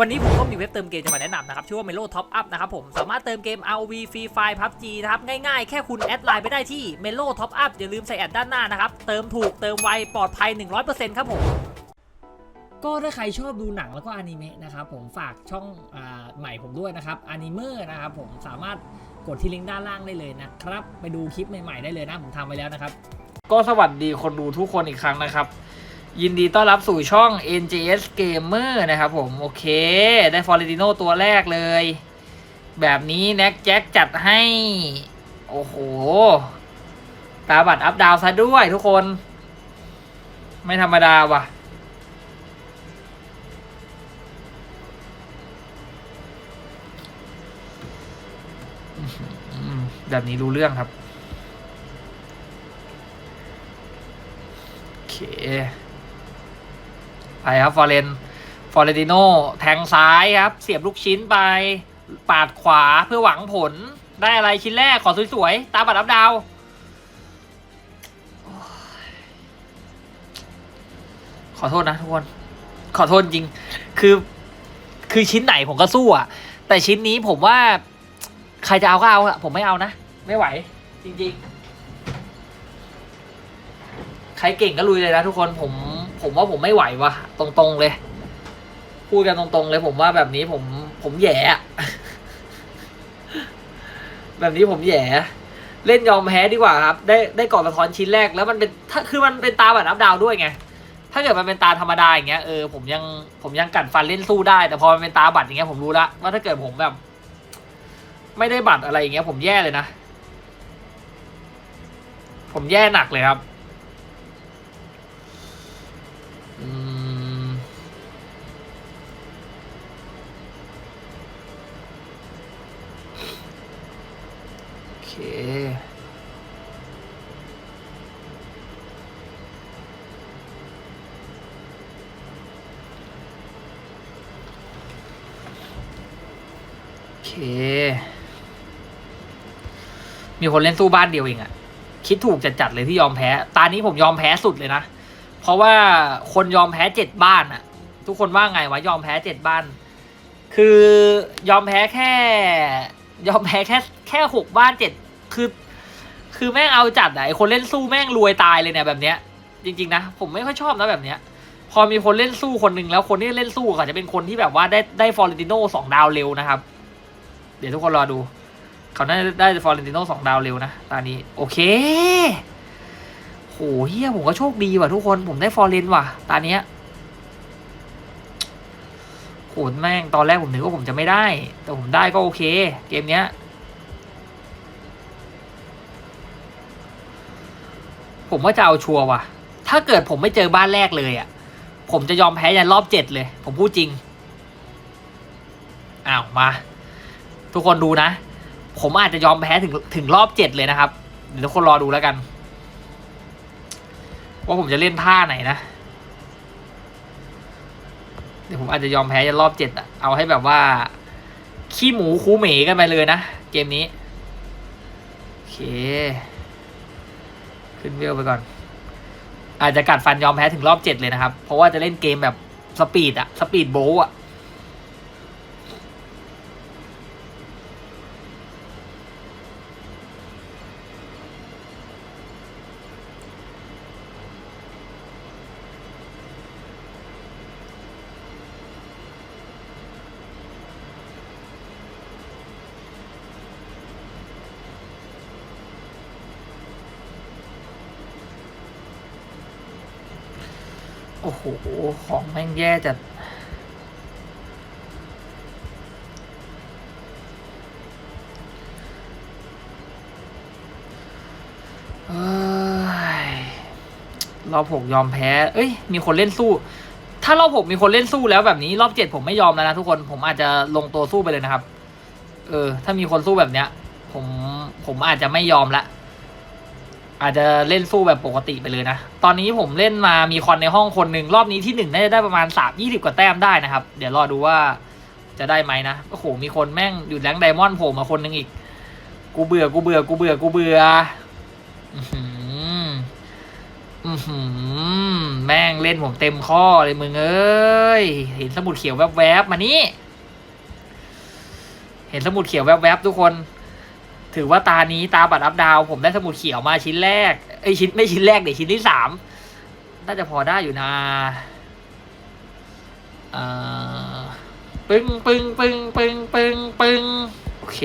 วันนี้ผมก็มีเว็บเติมเกมจะมาแนะนำนะครับ ชื่อว่า Melo Top Up นะครับผม สามารถเติมเกม ROV Free Fire PUBG นะครับ ง่ายๆ แค่คุณแอดไลน์ไปได้ที่ Melo Top Up อย่าลืมใส่แอดด้านหน้านะครับ เติมถูกเติมไว ปลอดภัย 100%ครับผม ก็ถ้าใครชอบดูหนังแล้วก็อนิเมะนะครับผมฝากช่องอาใหม่ผมด้วยนะครับอนิเมอร์นะครับผมสามารถกดที่ลิงก์ด้านล่างได้เลยนะครับไปดูคลิปใหม่ๆได้เลยนะผมทำไปแล้วนะครับก็สวัสดีคนดูทุกคนอีกครั้งนะครับ ยินดีต้อนรับสู่ช่อง NJS Gamer นะครับผม โอเค ได้ฟอร์เรติโนตัวแรกเลย แบบนี้แน็กแจ็คจัดให้ โอ้โห ตาบัตรอัพดาวซะด้วยทุกคน ไม่ธรรมดาว่ะ แบบนี้รู้เรื่องครับ โอเค ไปครับฟอร์เรนฟอร์เรติโนแทงซ้ายครับ เสียบลูกชิ้นไป ปาดขวาเพื่อหวังผลได้อะไรชิ้นแรกขอสวยๆ ตาบัตรอัพดาวขอโทษนะทุกคน ขอโทษจริง คือ คือชิ้นไหนผมก็สู้อะแต่ชิ้นนี้ผมว่า ใครจะเอาก็เอาอะผมไม่เอานะ ไม่ไหว จริง ๆ ใครเก่งก็ลุยเลยนะทุกคนผม ผมว่าผมไม่ไหววะตรงๆเลย พูดกันตรงๆเลย ผมว่าแบบนี้ผมผมแย่แบบนี้ผมแย่เล่นยอมแพ้ดีกว่าครับ ได้ได้ก่อนสะท้อนชิ้นแรกแล้วมันเป็นถ้าคือมันเป็นตาแบบนับดาวด้วยไงถ้าเกิดมันเป็นตาธรรมดาอย่างเงี้ยเออผมยังผมยังกัดฟันเล่นสู้ได้ แต่พอมันเป็นตาบัตรอย่างเงี้ยผมรู้ละว่าถ้าเกิดผมแบบ ไม่ได้บัตรอะไรอย่างเงี้ย ผมแย่เลยนะ ผมแย่หนักเลยครับ โอเคโอเค มีคนเล่นสู้บ้านเดียวเองอะคิดถูกจัดเลยที่ยอมแพ้ ตานี้ผมยอมแพ้สุดเลยนะ เพราะว่าคนยอมแพ้เจ็ดบ้านอะทุกคนว่าไงวะยอมแพ้เจ็ดบ้าน คือยอมแพ้แค่ ยอมแพ้แค่แค่หกบ้านเจ็ด คือคือแม่งเอาจัดอะไอคนเล่นสู้แม่งรวยตายเลยเนี่ยแบบเนี้ย จริง ๆ นะ ผมไม่ค่อยชอบนะแบบเนี้ย พอมีคนเล่นสู้คนหนึ่งแล้วคนที่เล่นสู้เขาจะเป็นคนที่แบบว่าได้ได้ฟอร์เรนติโน่สองดาวเร็วนะครับ เดี๋ยวทุกคนรอดู เขาน่าจะได้ฟอร์เรนติโน่สองดาวเร็วนะตอนนี้ โอเคโหเฮียผมก็โชคดีว่ะทุกคนผมได้ฟอร์เรนว่ะตอนเนี้ยโหแม่งตอนแรกผมนึกว่าผมจะไม่ได้ แต่ผมได้ก็โอเค เกมเนี้ย ผมว่าจะเอาชัวร์ว่ะ ถ้าเกิดผมไม่เจอบ้านแรกเลยอะ ผมจะยอมแพ้ยันรอบเจ็ดเลย ผมพูดจริง อ้าวมา ทุกคนดูนะ ผมอาจจะยอมแพ้ถึงถึงรอบเจ็ดเลยนะครับ เดี๋ยวทุกคนรอดูแล้วกัน ว่าผมจะเล่นท่าไหนนะ เดี๋ยวผมอาจจะยอมแพ้ยันรอบเจ็ดอะเอาให้แบบว่า ขี้หมูคูเหมกันไปเลยนะ เกมนี้ โอเค ขึ้นเวลไปก่อน อาจจะกัดฟันยอมแพ้ถึงรอบเจ็ดเลยนะครับ เพราะว่าจะเล่นเกมแบบสปีดอะสปีดโบว์อะ แย่จัด เอ้ยรอบหกยอมแพ้ เอ้ย มีคนเล่นสู้ ถ้ารอบหกมีคนเล่นสู้แล้วแบบนี้ รอบเจ็ดผมไม่ยอมแล้วนะทุกคน ผมอาจจะลงตัวสู้ไปเลยนะครับ เออ ถ้ามีคนสู้แบบเนี้ย ผม ผมอาจจะไม่ยอมละ อาจจะเล่นสู้แบบปกติไปเลยนะ ตอนนี้ผมเล่นมามีคอนในห้องคนหนึ่งรอบนี้ที่หนึ่งน่าจะได้ประมาณสามยี่สิบกว่าแต้มได้นะครับ เดี๋ยวรอดูว่าจะได้ไหมนะ โอ้โห มีคนแม่งอยู่แรงไดมอนด์โผล่มาคนหนึ่งอีก กูเบื่อ กูเบื่อ กูเบื่อ กูเบื่อ อือหืออือหือแม่งเล่นผมเต็มข้อเลยมึงเอ้ย เห็นสมุดเขียวแวบๆ มานี่ เห็นสมุดเขียวแวบๆ ทุกคน ถือว่าตานี้ตาบัตรอัพดาว ผมได้สมุดเขียวมาชิ้นแรกเอ้ยชิ้นไม่ชิ้นแรกเดี๋ยวชิ้นที่สามน่าจะพอได้อยู่นะอ่าปึ้งปึ้งปึ้งปึ้งปึ้งปึ้งโอเค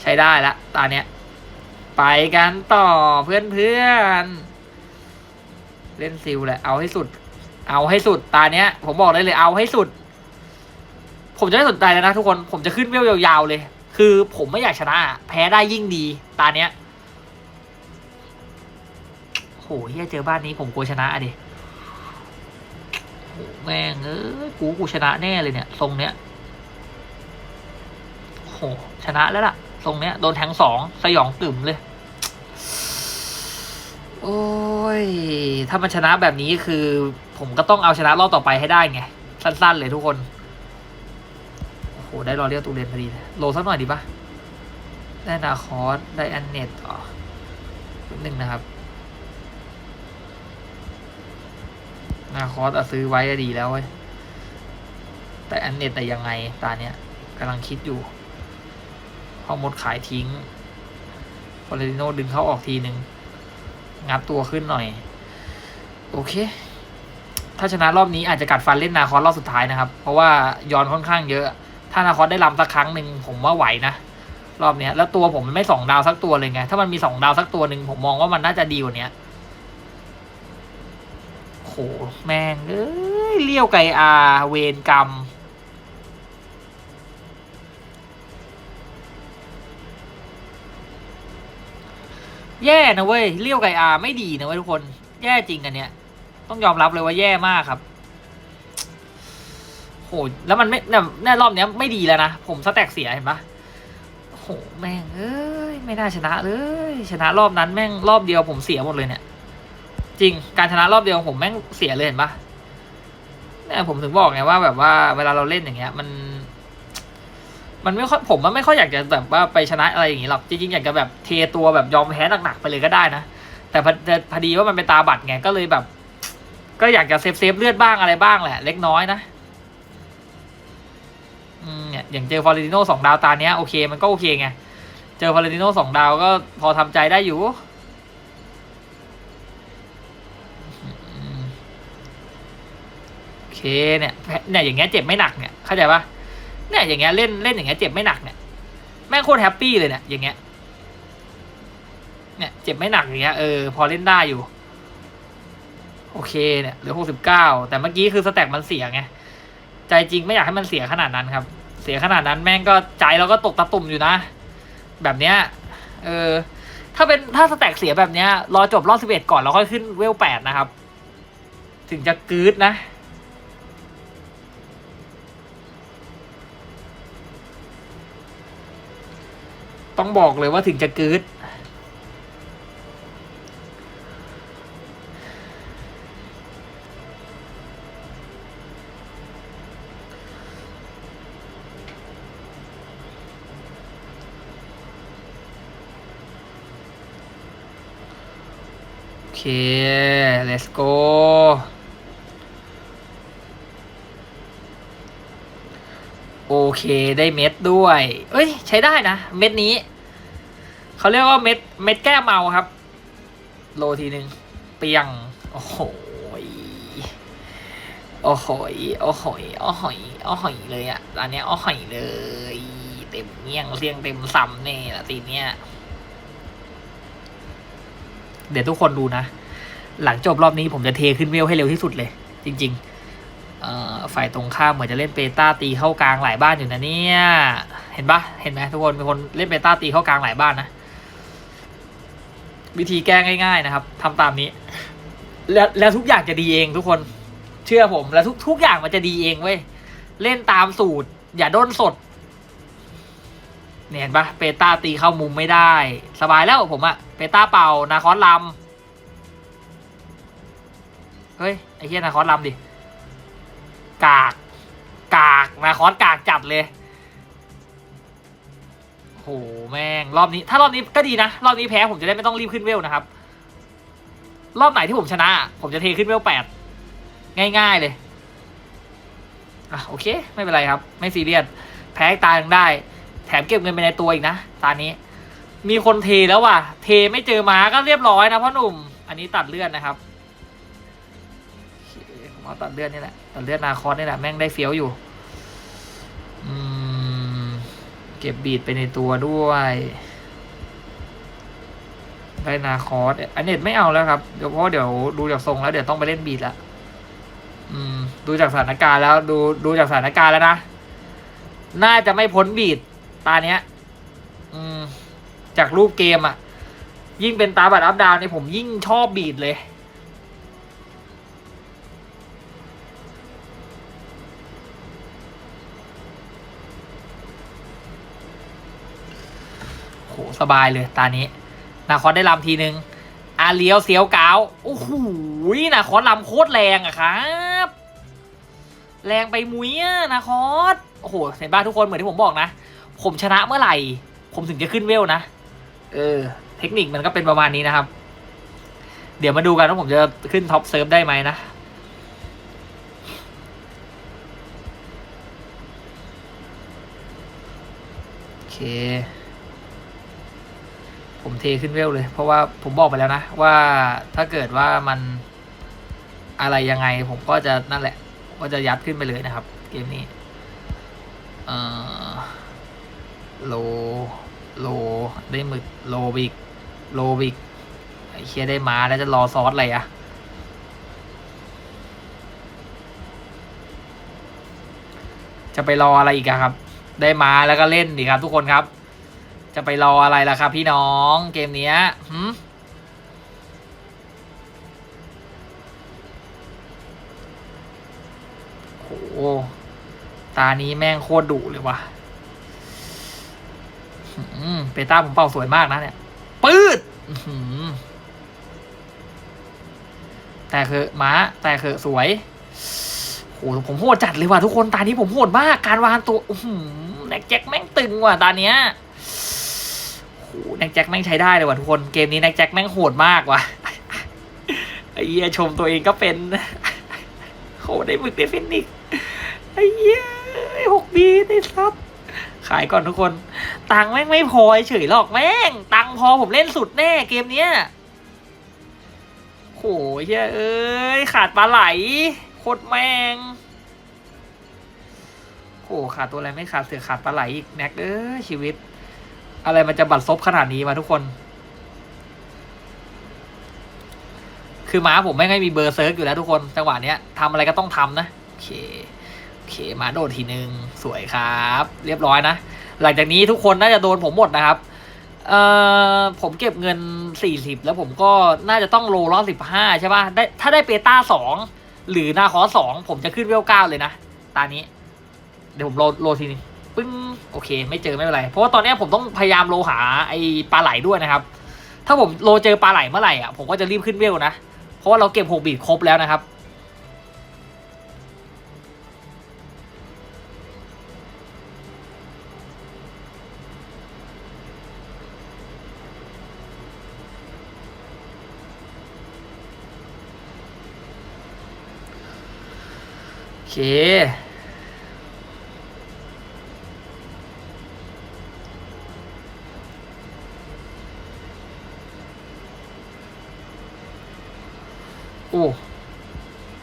ใช้ได้ละตาเนี้ย ไปกันต่อเพื่อนเพื่อนๆเล่นซิลแหละเอาให้สุด เอาให้สุดตาเนี้ย ผมบอกได้เลยเอาให้สุด ผมจะไม่สนใจแล้วนะทุกคนผมจะขึ้นเวลยาวๆเลย คือผมไม่อยากชนะ แพ้ได้ยิ่งดี ตาเนี้ยโหเฮียเจอบ้านนี้ผมกลัวชนะอะดิโหแม่งเอ้ยกูกูชนะแน่เลยเนี่ย ทรงเนี้ยโหชนะแล้วล่ะ ทรงเนี้ยโดนแทงสองสยองกึ่มเลย โอ้ย ถ้ามันชนะแบบนี้คือ ผมก็ต้องเอาชนะรอบต่อไปให้ได้ไง สั้น ๆ เลยทุกคน ได้รอเรียกตูเรียนพอดีเลยโลสักหน่อยดีปะได้นาคอสได้แอนเนตอ๋อนิดนึงนะครับ นาคอสอะซื้อไว้ก็ดีแล้วเว้ยแต่แอนเนตแต่ยังไงตาเนี้ยกำลังคิดอยู่ พอหมดขายทิ้งฟอเรติโนดึงเข้าออกทีหนึ่งงับตัวขึ้นหน่อย โอเค ถ้าชนะรอบนี้อาจจะกัดฟันเล่นนาคอสรอบสุดท้ายนะครับ เพราะว่าย้อนค่อนข้างเยอะ ถ้านาคอสได้ลำสักครั้งหนึ่งผมว่าไหวนะรอบเนี้ย แล้วตัวผมมันไม่สองดาวสักตัวเลยไง ถ้ามันมีสองดาวสักตัวหนึ่งผมมองว่ามันน่าจะดีกว่านี้โหแม่งเอ้ยเลี้ยวไก่อาเวนกรรมแย่นะเว้ยเลี้ยวไก่อาไม่ดีนะเว้ยทุกคน แย่จริงอันเนี้ย ต้องยอมรับเลยว่าแย่มากครับ โหแล้วมันไม่เนี่ยแน่รอบเนี้ยไม่ดีแล้วนะ ผมสแต็กเสียเห็นปะโหแม่งเอ้ยไม่น่าชนะเลยชนะรอบนั้นแม่งรอบเดียวผมเสียหมดเลยเนี่ย จริงการชนะรอบเดียวผมแม่งเสียเลยเห็นปะเนี่ยผมถึงบอกไงว่าแบบว่าเวลาเราเล่นอย่างเงี้ย มัน มันไม่ค่อยผมมันไม่ค่อยอยากจะแบบว่าไปชนะอะไรอย่างงี้หรอกจริงๆอยากจะแบบเทตัวแบบยอมแพ้หนักๆไปเลยก็ได้นะแต่พอดีว่ามันเป็นตาบัตรไงก็เลยแบบ ก็อยากจะเซฟเซฟเลือดบ้างอะไรบ้างแหละ เล็กน้อยนะ เนี่ยอย่างเจอฟอร์เรติโนสองดาวตาเนี้ยโอเคมันก็โอเคไง เจอฟอร์เรติโนสองดาวก็พอทำใจได้อยู่ โอเคเนี่ยเนี่ยอย่างเงี้ยเจ็บไม่หนักเนี่ยเข้าใจปะเนี่ยอย่างเงี้ยเล่นเล่นอย่างเงี้ยเจ็บไม่หนักเนี่ยแม่งโคตรแฮปปี้เลยเนี่ยอย่างเงี้ยเนี่ยเจ็บไม่หนักอย่างเงี้ยเออพอเล่นได้อยู่ โอเคเนี่ยเหลือหกสิบเก้าแต่เมื่อกี้คือสแต็กมันเสียไงใจจริงไม่อยากให้มันเสียขนาดนั้นครับ เสียขนาดนั้นแม่งก็ใจเราก็ตกตะตุ่มอยู่นะ แบบเนี้ยเออ ถ้าเป็นถ้าสแต็กเสียแบบเนี้ยรอจบรอบสิบเอ็ดก่อนแล้วค่อยขึ้นเวลแปดนะครับ ถึงจะกืดนะต้องบอกเลยว่าถึงจะกืด เค let's go โอเคได้เม็ดด้วย เอ้ย ใช้ได้นะ เม็ดนี้ เขาเรียกว่าเม็ด เม็ดแก้เมาครับ โลทีหนึ่งเปียง โอ้โหยโอ้โหยโอ้โหยโอ้โหยโอ้โหยเลยอะตอนเนี้ยโอ้โหยเลย เต็มเงี้ยงเรียงเต็มซ้ำเนี่ยละทีเนี้ย เดี๋ยวทุกคนดูนะ หลังจบรอบนี้ผมจะเทขึ้นเวลให้เร็วที่สุดเลย จริงๆฝ่ายตรงข้ามเหมือนจะเล่นเปต้าตีเข้ากลางหลายบ้านอยู่นะเนี่ย เห็นปะเห็นไหมทุกคนมีคนเล่นเปต้าตีเข้ากลางหลายบ้านนะ วิธีแก้ง่าย ๆ นะครับทำตามนี้ แล้วแล้วทุกอย่างจะดีเองทุกคนเชื่อผม แล้วทุกทุกอย่างมันจะดีเองเว้ยเล่นตามสูตร อย่าด้นสด เนี่ยเห็นปะเปต้าตีเข้ามุมไม่ได้ สบายแล้วผมอะเปต้าเป่านาคอสลำเฮ้ย ไอ้เหี้ยนาคอสลำดิ กาก กากนาคอสกากจัดเลยโหแม่ง รอบนี้ ถ้ารอบนี้ก็ดีนะ รอบนี้แพ้ผมจะได้ไม่ต้องรีบขึ้นเวลนะครับ รอบไหนที่ผมชนะ ผมจะเทขึ้นเวลแปดง่ายๆเลยอะโอเค ไม่เป็นไรครับ ไม่ซีเรียสแพ้ตายังได้ แถมเก็บเงินไปในตัวอีกนะตอนนี้ มีคนเทแล้วว่ะ เทไม่เจอม้าก็เรียบร้อยนะพ่อหนุ่ม อันนี้ตัดเลือดนะครับเคผมเอาตัดเลือดนี่แหละ ตัดเลือดนาคอสนี่แหละแม่งได้เฟี้ยวอยู่ อืม เก็บบีดไปในตัวด้วย ได้นาคอสอันเน็ตไม่เอาแล้วครับ เดี๋ยวเพราะเดี๋ยวดูจากทรงแล้วเดี๋ยวต้องไปเล่นบีดละอืม ดูจากสถานการณ์แล้ว ดูดูจากสถานการณ์แล้วนะน่าจะไม่พ้นบีด ตาเนี้ยอืมจากรูปเกมอะ่ะ ยิ่งเป็นตาบัตรอัพดาวเนี่ยผมยิ่งชอบบีดเลย โห สบายเลยตานี้ นาคอสได้ลำทีนึง อาเลียวเสียวกาว โอ้โหนาคอสลำโคตรแรงอะครับ แรงไปมุ้ยอะนาคอสโอ้โห เห็นบ้าทุกคนเหมือนที่ผมบอกนะ ผมชนะเมื่อไหร่ ผมถึงจะขึ้นเวลนะ เออ เทคนิคมันก็เป็นประมาณนี้นะครับ เดี๋ยวมาดูกันว่าผมจะขึ้นท็อปเซิร์ฟได้ไหมนะโอเค ผมเทขึ้นเวลเลย เพราะว่าผมบอกไปแล้วนะ ว่าถ้าเกิดว่ามันอะไรยังไงผมก็จะนั่นแหละ ก็จะยัดขึ้นไปเลยนะครับ เกมนี้ เอ่อ โล โล ได้หมึก โลบิก โลบิก ไอเคียได้มาแล้วจะรอซอสอะไรอะจะไปรออะไรอีกครับ ได้มาแล้วก็เล่นดีครับ ทุกคนครับ จะไปรออะไรล่ะครับ พี่น้องเกมเนี้ยหืมโหตานี้แม่งโคตรดุเลยว่ะ เปต้าผมเป่าสวยมากนะเนี่ยปืดแต่คือม้า แต่คือสวยโหผมโหดจัดเลยว่ะทุกคนตานี้ผมโหดมาก การวางตัวอืแน็กแจ็คแม่งตึงว่ะตาเนี้ยโหแน็กแจ็คแม่งใช้ได้เลยว่ะทุกคนเกมนี้แน็กแจ็คแม่งโหดมากว่ะไอ้เหี้ยชมตัวเองก็เป็นโหได้หมึกได้ฟินิกไอ้เหี้ยหกบีได้ซับขายก่อนทุกคน ตังค์แม่งไม่พอเฉยหรอกแม่ง ตังค์พอผมเล่นสุดแน่เกมเนี้ยโหเฮ้ยเอ้ยขาดปลาไหลโคตรแม่งโหขาดตัวอะไรไม่ขาดเสือขาดปลาไหลอีกแน็กเอ้ยชีวิต อะไรมันจะบัดซบขนาดนี้มาทุกคน คือม้าผมไม่ไม่มีเบอร์เซิร์กอยู่แล้วทุกคนจังหวะเนี้ยทำอะไรก็ต้องทำนะโอเคโอเคมาโดดทีหนึ่งสวยครับ เรียบร้อยนะ หลังจากนี้ทุกคนน่าจะโดนผมหมดนะครับเอ่อผมเก็บเงิน 40 แล้วผมก็น่าจะต้องโลร้อสิบห้าใช่ป่ะได้ถ้าได้เปต้าสองหรือนาคอสองผมจะขึ้นเวลเก้าเลยนะ ตานี้ เดี๋ยวผมโลโลทีนี้ปึ้งโอเค ไม่เจอไม่เป็นไร เพราะว่าตอนนี้ผมต้องพยายามโลหาไอ้ปลาไหลด้วยนะครับ ถ้าผมโลเจอปลาไหลเมื่อไหร่อะผมก็จะรีบขึ้นเวลนะ เพราะว่าเราเก็บหกบีดครบแล้วนะครับ เคโอ้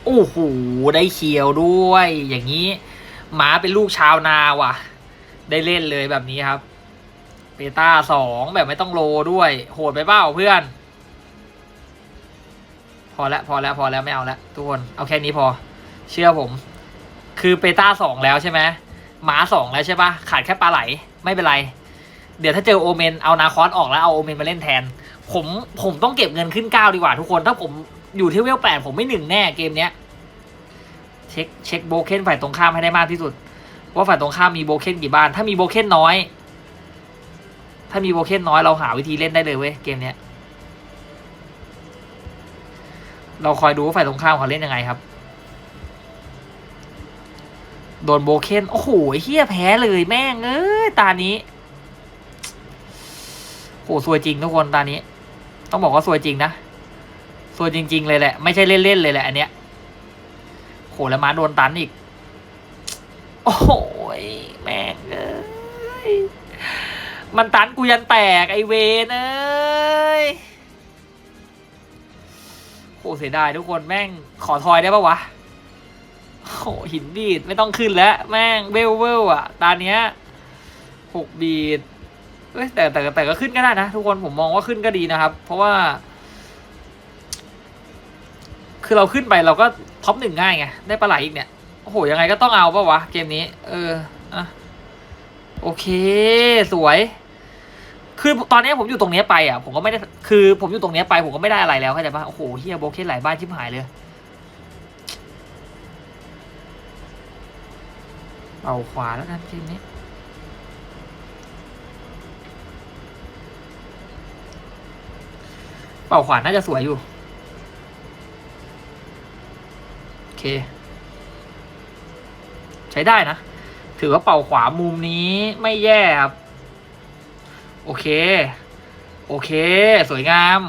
โอ้โหได้เขียวด้วย อย่างนี้ หมาเป็นลูกชาวนาว่ะ ได้เล่นเลยแบบนี้ครับเปต้าสองแบบไม่ต้องโลด้วย โหดไปเปล่าเพื่อน พอแล้วพอแล้วพอแล้วไม่เอาแล้วทุกคน เอาแค่นี้พอ เชื่อผม คือเปต้าสองแล้วใช่ไหมหมาสองแล้วใช่ปะขาดแค่ปลาไหลไม่เป็นไร เดี๋ยวถ้าเจอโอเมนเอานาคอสออกแล้วเอาโอเมนมาเล่นแทน ผมผมต้องเก็บเงินขึ้นเก้าดีกว่าทุกคน ถ้าผมอยู่ที่เวลแปดผมไม่หนึ่งแน่เกมเนี้ยเช็คเช็คโบเคนฝ่ายตรงข้ามให้ได้มากที่สุด ว่าฝ่ายตรงข้ามมีโบเคนกี่บ้าน ถ้ามีโบเคนน้อย ถ้ามีโบเคนน้อยเราหาวิธีเล่นได้เลยเว้ยเกมเนี้ยเราคอยดูว่าฝ่ายตรงข้ามเขาเล่นยังไงครับ โดนโบเคนโอ้โหเฮียแพ้เลยแม่งเอ้ยตานี้โหสวยจริงทุกคนตานี้ ต้องบอกว่าสวยจริงนะสวยจริง ๆ เลยแหละ ไม่ใช่เล่น ๆ เลยแหละ อันเนี้ยโหแล้วมาโดนตันอีก โอ้โหยแม่งเอ้ยมันตันกูยันแตกไอเวนเอ้ยโหเสียดายทุกคนแม่งขอทอยได้ปะวะ โหหินบีดไม่ต้องขึ้นแล้ว แม่งเวลเวลอะตาเนี้ยหกบีดเอ้ยแต่แต่แต่ก็ขึ้นก็ได้นะ ทุกคนผมมองว่าขึ้นก็ดีนะครับ เพราะว่า คือเราขึ้นไปเราก็ท็อปหนึ่งง่ายไงได้ปลาไหลอีกเนี่ยโอ้โหยังไงก็ต้องเอาปะวะเกมนี้ เอออะโอเค สวย คือตอนนี้ผมอยู่ตรงเนี้ยไปอะ ผมก็ไม่ได้ คือผมอยู่ตรงเนี้ยไป ผมก็ไม่ได้อะไรแล้วเข้าใจปะโอ้โหเฮียโบเคนหลายบ้านชิบหายเลย เอาขวาแล้วกันเกมนี้เป่าขวาน่าจะสวยอยู่ โอเค ใช้ได้นะ ถือว่าเป่าขวามุมนี้ไม่แย่ครับ โอเค โอเค สวยงาม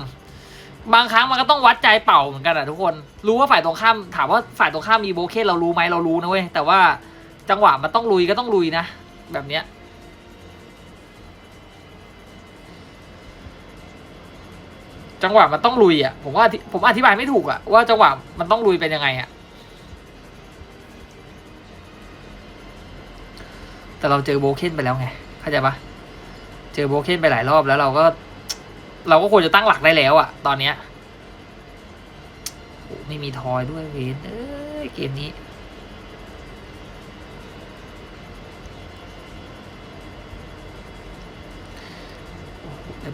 บางครั้งมันก็ต้องวัดใจเป่าเหมือนกันอะทุกคน รู้ว่าฝ่ายตรงข้าม ถามว่าฝ่ายตรงข้ามมีโบเคนเรารู้ไหมเรารู้นะเว้ย แต่ว่า จังหวะมันต้องลุยก็ต้องลุยนะ แบบเนี้ยจังหวะมันต้องลุยอะผมว่าผมอธิบายไม่ถูกอะว่าจังหวะมันต้องลุยเป็นยังไงอะแต่เราเจอโบเคนไปแล้วไงเข้าใจปะเจอโบเคนไปหลายรอบแล้วเราก็ เราก็ควรจะตั้งหลักได้แล้วอะ ตอนเนี้ยไม่มีทอยด้วยเวนเอ้ยเกมนี้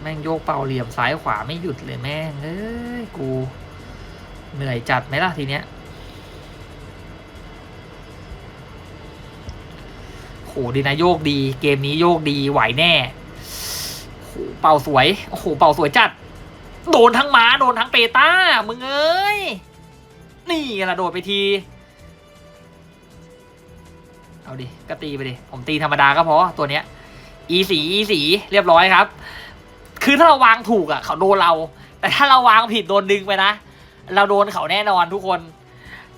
แล้วแม่งโยกเป่าเหลี่ยมซ้ายขวาไม่หยุดเลยแม่งเอ้ยกู เหนื่อยจัดไหมล่ะทีเนี้ยโหดีนะโยกดี เกมนี้โยกดีไหวแน่โหเป่าสวยโอ้โหเป่าสวยจัด โดนทั้งม้าโดนทั้งเปต้ามึงเอ้ยนี่ละโดดไปทีเอาดิก็ตีไปดิ ผมตีธรรมดาก็พอตัวเนี้ย อีสีอีสีเรียบร้อยครับ คือถ้าเราวางถูกอะเขาโดนเรา แต่ถ้าเราวางผิดโดนดึงไปนะ เราโดนเขาแน่นอนทุกคน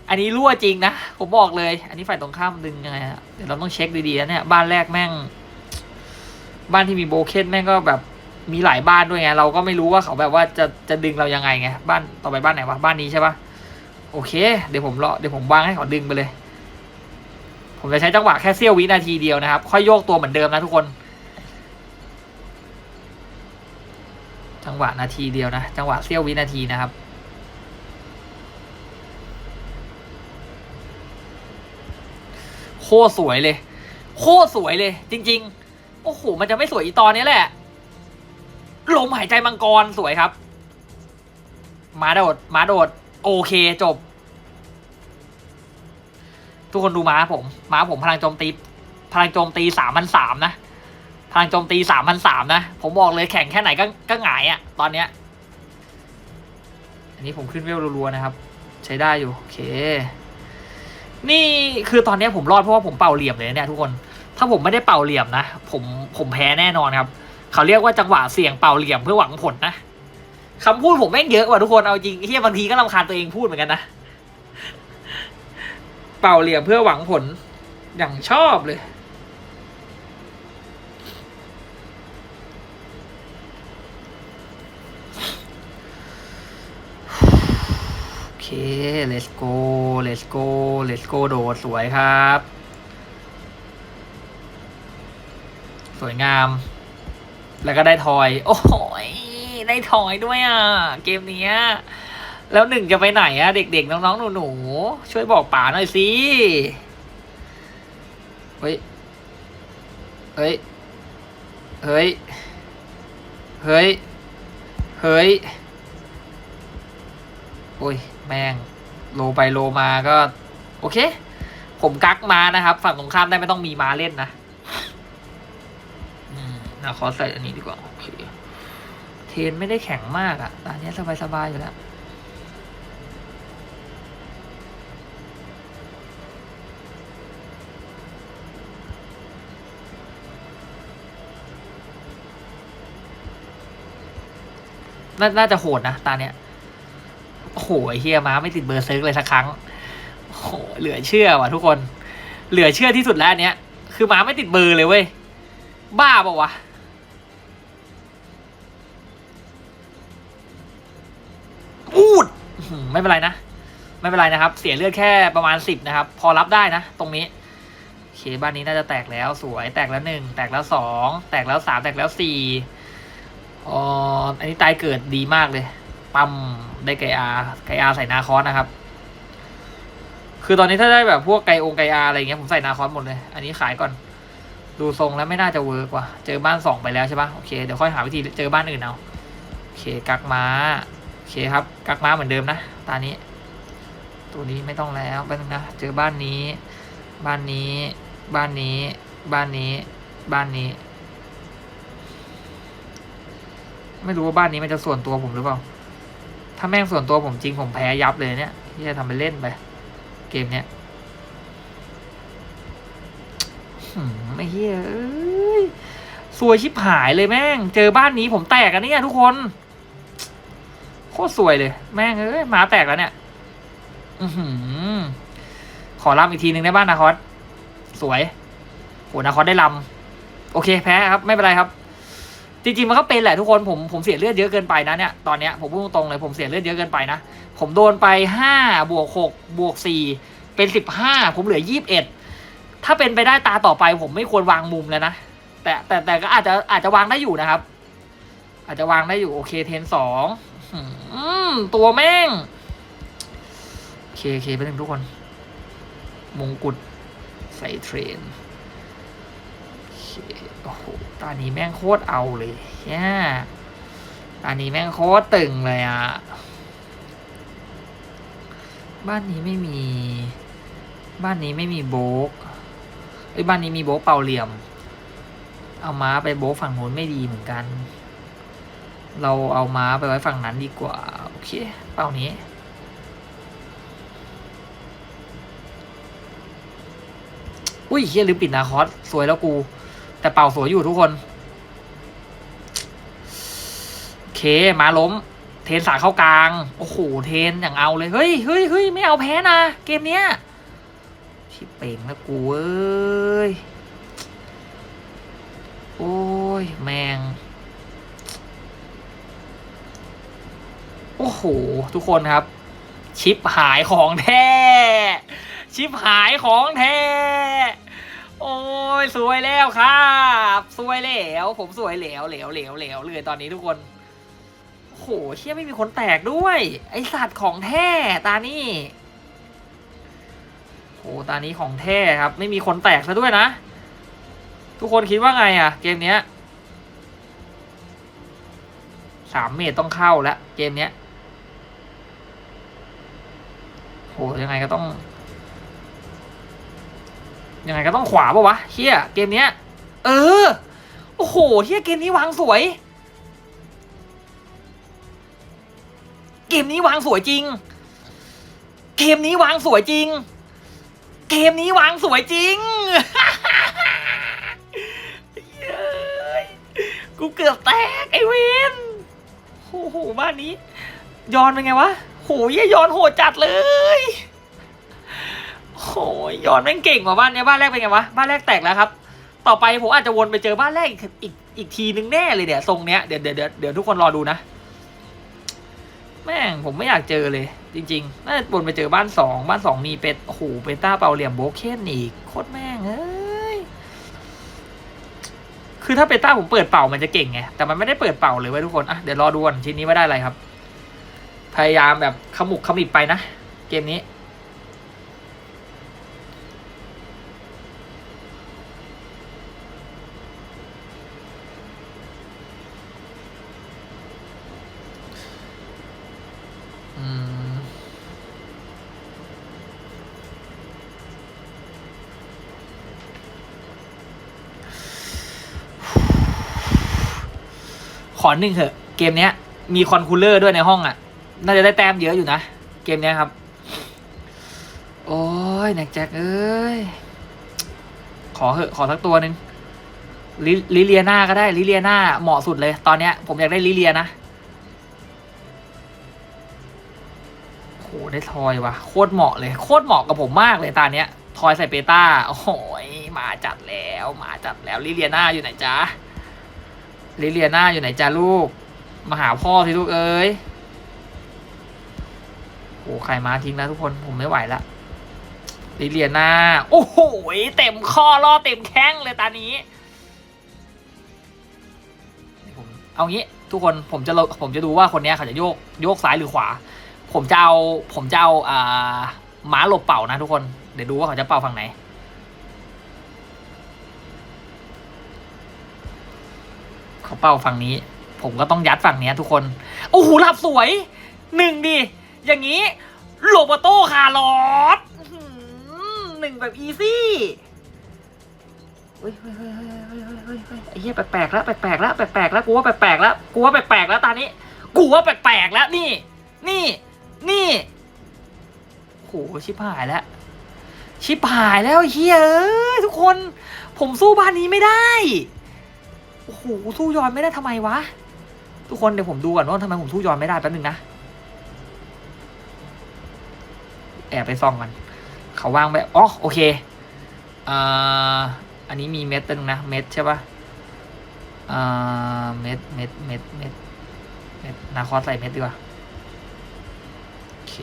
อันนี้รั่วจริงนะ ผมบอกเลย อันนี้ฝ่ายตรงข้ามดึงยังไงอะเดี๋ยวเราต้องเช็คดีๆนะเนี่ยบ้านแรกแม่ง บ้านที่มีโบเคนแม่งก็แบบมีหลายบ้านด้วยไง เราก็ไม่รู้ว่าเขาแบบว่าจะจะดึงเรายังไงไงบ้านต่อไปบ้านไหนวะบ้านนี้ใช่ปะโอเค เดี๋ยวผมรอเดี๋ยวผมวางให้เขาดึงไปเลย ผมจะใช้จังหวะแค่เสี้ยววินาทีเดียวนะครับ ค่อยโยกตัวเหมือนเดิมนะทุกคน จังหวะนาทีเดียวนะ จังหวะเสี้ยววินาทีนะครับโคตรสวยเลย โคตรสวยเลย จริง ๆ โอ้โห มันจะไม่สวยอีตอนนี้แหละ ลมหายใจมังกรสวยครับ มาโดด มาโดด โอเคจบ ทุกคนดูม้าผม ม้าผมพลังโจมตี พลังโจมตีสามพันสามนะ พลังโจมตีสามพันสามนะ ผมบอกเลยแข่งแค่ไหนก็ก็หงายอะ่ะ ตอนเนี้ย อันนี้ผมขึ้นเวลรัวๆนะครับ ใช้ได้อยู่ โอเค นี่คือตอนเนี้ยผมรอดเพราะว่าผมเป่าเหลี่ยมเลยเนี่ยทุกคน ถ้าผมไม่ได้เป่าเหลี่ยมนะ ผมผมแพ้แน่นอนครับ เขาเรียกว่าจังหวะเสี่ยงเป่าเหลี่ยมเพื่อหวังผลนะคำพูดผมแม่งเยอะกว่าทุกคน เอาจริงเฮียบางทีก็รำคาญตัวเองพูดเหมือนกันนะ เป่าเหลี่ยมเพื่อหวังผล อย่างชอบเลย เค let's go let's go let's go โดด สวยครับ สวยงาม แล้วก็ได้ทอย โอ้โหยได้ทอยด้วยอะ เกมเนี้ยแล้วหนึ่งจะไปไหนอะ เด็กๆ น้องๆ หนูๆ ช่วยบอกป๋าหน่อยสิ เฮ้ย เฮ้ย เฮ้ย เฮ้ย เฮ้ย โอ้ย แม่งโลไปโลมาก็ โอเค ผมกักมานะครับ ฝั่งตรงข้ามได้ไม่ต้องมีมาเล่นนะอืมนะขอใส่อันนี้ดีกว่า โอเค เทนไม่ได้แข็งมากอะตอนนี้สบายๆอยู่แล้วนน่าจะโหดนะตาเนี้ย โอ้โหเฮียม้าไม่ติดเบอร์เซิร์กเลยสักครั้งโอ้โหเหลือเชื่อว่ะทุกคน เหลือเชื่อที่สุดแล้วอันเนี้ยคือหมาไม่ติดเบอร์เลยเว้ย บ้าเปล่าวะอูดไม่เป็นไรนะ ไม่เป็นไรนะครับ เสียเลือดแค่ประมาณสิบนะครับ พอรับได้นะ ตรงนี้โอเคบ้านนี้น่าจะแตกแล้วสวยแตกแล้วหนึ่งแตกแล้วสองแตกแล้วสามแตกแล้วสี่อ๋ออันนี้ตายเกิดดีมากเลย ปั๊มได้ไกอาไกอาใส่นาคอสนะครับ คือตอนนี้ถ้าได้แบบพวกไกโอไกอาอะไรเงี้ยผมใส่นาคอสหมดเลย อันนี้ขายก่อน ดูทรงแล้วไม่น่าจะเวิร์กว่ะเจอบ้านสองไปแล้วใช่ปะโอเคเดี๋ยวค่อยหาวิธีเจอบ้านอื่นเอาโอเคกักม้าโอเคครับกักม้าเหมือนเดิมนะตานี้ ตัวนี้ไม่ต้องแล้วแป๊บนึงนะเจอบ้านนี้ บ้านนี้ บ้านนี้ บ้านนี้ บ้านนี้ ไม่รู้ว่าบ้านนี้มันจะส่วนตัวผมหรือเปล่า ถ้าแม่งส่วนตัวผมจริงผมแพ้ยับเลยเนี่ยที่จะทำไปเล่นไป เกมเนี้ยไม่เฮียเอ้ยสวยชิบหายเลยแม่ง เจอบ้านนี้ผมแตกอะเนี่ยทุกคน โคตรสวยเลย แม่งเอ้ยหมาแตกแล้วเนี่ย อือหือขอลำอีกทีหนึ่งได้บ้านนาคอสสวยโหนาคอสได้ลำโอเคแพ้ครับ ไม่เป็นไรครับ จริงๆมันก็เป็นแหละทุกคนผมผมเสียเลือดเยอะเกินไปนะเนี่ยตอนเนี้ยผมพูดตรงๆเลยผมเสียเลือดเยอะเกินไปนะ ผมโดนไปห้าบวกหกบวกสี่เป็นสิบห้าผมเหลือยี่สิบเอ็ดถ้าเป็นไปได้ตาต่อไป ผมไม่ควรวางมุมแล้วนะแต่แต่แต่ก็อาจจะอาจจะวางได้อยู่นะครับ อาจจะวางได้อยู่โอเคเทนสองอืมตัวแม่งโอเคโอเคไปหนึ่งทุกคน มงกุฎใส่เทรน โอเคโอ้โหตานี้แม่งโคตรเอาเลยเนี่ยตานี้แม่งโคตรตึงเลยอะบ้านนี้ไม่มี บ้านนี้ไม่มีโบกไอ้บ้านนี้มีโบกเป่าเหลี่ยม เอาม้าไปโบกฝั่งนู้นไม่ดีเหมือนกัน เราเอาม้าไปไว้ฝั่งนั้นดีกว่า โอเค เป่านี้อุ้ยเฮียลืมปิดนาคอสสวยแล้วกู แต่เป่าสวยอยู่ทุกคนโอเคมาล้ม เทนสาเข้ากลาง โอ้โห เทนอย่างเอาเลย เฮ้ยเฮ้ยเฮ้ยไม่เอาแพ้นะ เกมเนี้ยชิเป่งแล้วกูเอ้ย โอ้ย แมง โอ้โห ทุกคนครับ ชิปหายของแท้ ชิปหายของแท้ โอ้ยสวยแล้วครับสวยแล้วผมสวยแล้วเหลวเหลวเหลวเลยตอนนี้ทุกคนโอ้โหเชี่ยไม่มีคนแตกด้วย ไอสัตว์ของแท้ตานี่โอ้ตานี้ของแท้ครับ ไม่มีคนแตกซะด้วยนะ ทุกคนคิดว่าไงอะเกมเนี้ยสามเมตรต้องเข้าแล้วเกมเนี้ยโหยังไงก็ต้อง ยังไงก็ต้องขวาปะวะเฮียเกมเนี้ย เออ โอ้โหเฮียเกมนี้วางสวย เกมนี้วางสวยจริง เกมนี้วางสวยจริง เกมนี้วางสวยจริงเย้ยกูเกือบแตกไอเวนโอ้โหบ้านนี้ ยอนเป็นไงวะโหเยี่ยยอนโหดจัดเลย โอ้ยยอนแม่งเก่งกว่าบ้านเนี้ยบ้านแรกเป็นไงวะบ้านแรกแตกแล้วครับ ต่อไปผมอาจจะวนไปเจอบ้านแรกอีกอีกอีกทีนึงแน่เลยเดี๋ยทรงเนี้ยเดี๋ยวเดี๋ยวเดี๋ยวเดี๋ยวทุกคนรอดูนะ แม่งผมไม่อยากเจอเลย จริงๆน่าจะวนไปเจอบ้านสองบ้านสองมีเป็ดโอ้โหเปต้าเปาเหลี่ยมโบเคนอีกโคตรแม่งเอ้ยคือถ้าเปต้าผมเปิดเป่ามันจะเก่งไงแต่มันไม่ได้เปิดเป่าเลยเว้ทุกคนอะเดี๋ยวรอดูกันชิ้นนี้ว่าได้อะไรครับ พยายามแบบขมุกขมิบไปนะเกมนี้ ขอหนึ่งเถอะเกมเนี้ย มีคอนคูลเลอร์ด้วยในห้องอะ น่าจะได้แต้มเยอะอยู่นะ เกมเนี้ยครับ โอ้ยแน็กแจ็คเอ้ย ขอเหอะขอสักตัวหนึ่งลิลเลียนาก็ได้ลิเลียนาเหมาะสุดเลย ตอนเนี้ย ผมอยากได้ลิเลียนะโหได้ทอยว่ะโคตรเหมาะเลย โคตรเหมาะกับผมมากเลยตาเนี้ยทอยใส่เปต้าโอ้ยมาจัดแล้ว มาจัดแล้วลิเลียนาอยู่ไหนจ๊ะ ลิเลียนาอยู่ไหนจ๊ะลูก มาหาพ่อสิลูกเอ้ยโอ้ใครมาทิ้งนะทุกคนผมไม่ไหวละลิเลียนาโอ้โหเต็มข้อล่อเต็มแข้งเลยตานี้ผมเอางี้ทุกคนผมจะผมจะดูว่าคนนี้เขาจะโยกโยกซ้ายหรือขวา ผมจะเอาผมจะเอาอ่าม้าหลบเป่านะทุกคนเดี๋ยวดูว่าเขาจะเป่าฝั่งไหนาเป้าฝั่งนี้ ผมก็ต้องยัดฝั่งนี้ทุกคน โอ้โหรับสวยหนึ่งดี อย่างนี้โลเบโต้คาร์ลอสหนึ่งแบบอีซี่เฮ้ยเฮ้ยเฮ้ยเฮ้ยเฮ้ยไอ้เหี้ยแปลกๆแล้วแปลกๆแล้วแปลกๆแล้วกูว่าแปลกๆแล้วกูว่าแปลกๆแล้วตอนนี้กูว่าแปลกๆแล้วนี่ นี่นี่โหชิบหายแล้วชิบหายแล้วเฮียทุกคน ผมสู้บ้านนี้ไม่ได้ โอ้โหสู้ยอนไม่ได้ทำไมวะ ทุกคนเดี๋ยวผมดูก่อนว่าทำไมผมสู้ยอนไม่ได้แป๊บนึงนะ แอบไปซ่องกัน เขาวางไปอ๋อโอเคอ่าอันนี้มีเม็ดตึงนะ เม็ดใช่ปะอ่าเม็ดเม็ดเม็ดเม็ดเม็ดนาคอสใส่เม็ดดีกว่าโอเค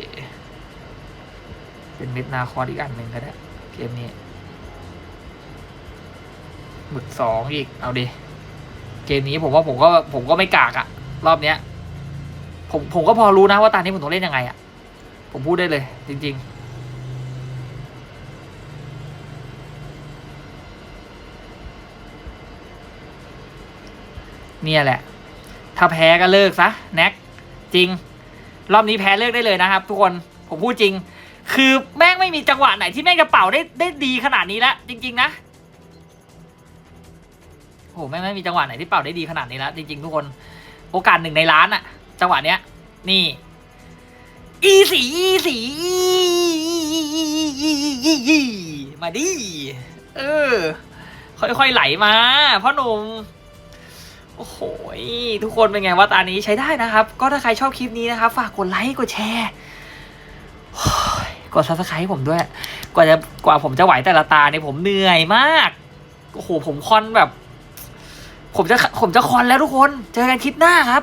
เป็นเม็ดนาคอสอีกอันหนึ่งก็ได้เกมนี้หมึกสองอีก เอาดิ เกมนี้ผมว่าผมก็ผมก็ไม่กากอะรอบเนี้ย ผมผมก็พอรู้นะว่าตอนนี้ผมต้องเล่นยังไงอะผมพูดได้เลย จริง ๆเนี่ยแหละ ถ้าแพ้ก็เลิกซะแน็กจริง รอบนี้แพ้เลิกได้เลยนะครับ ทุกคนผมพูดจริง คือแม่งไม่มีจังหวะไหนที่แม่งจะเป่าได้ได้ดีขนาดนี้แล้วจริง ๆ นะ หแม่ไม่มีจังหวะไหนที่เป่าได้ดีขนาดนี้แล้วจริงๆทุกคนโอกาสหนึ่งในล้านอะจังหวะเนี้ย นี่ อีสีอีสีมาดิเออ ค่อยๆไหลมาพ่อหนุ่มโอ้โหทุกคนเป็นไงว่าตานี้ใช้ได้นะครับ ก็ถ้าใครชอบคลิปนี้นะครับ ฝากกดไลค์กดแชร์กดซับสไครต์ผมด้วย กว่าจะกว่าผมจะไหวแต่ละตาเนี่ยผมเหนื่อยมากโอ้โหผมคอนแบบ ผมจะผมจะคอนแล้วทุกคน เจอกันคลิปหน้าครับ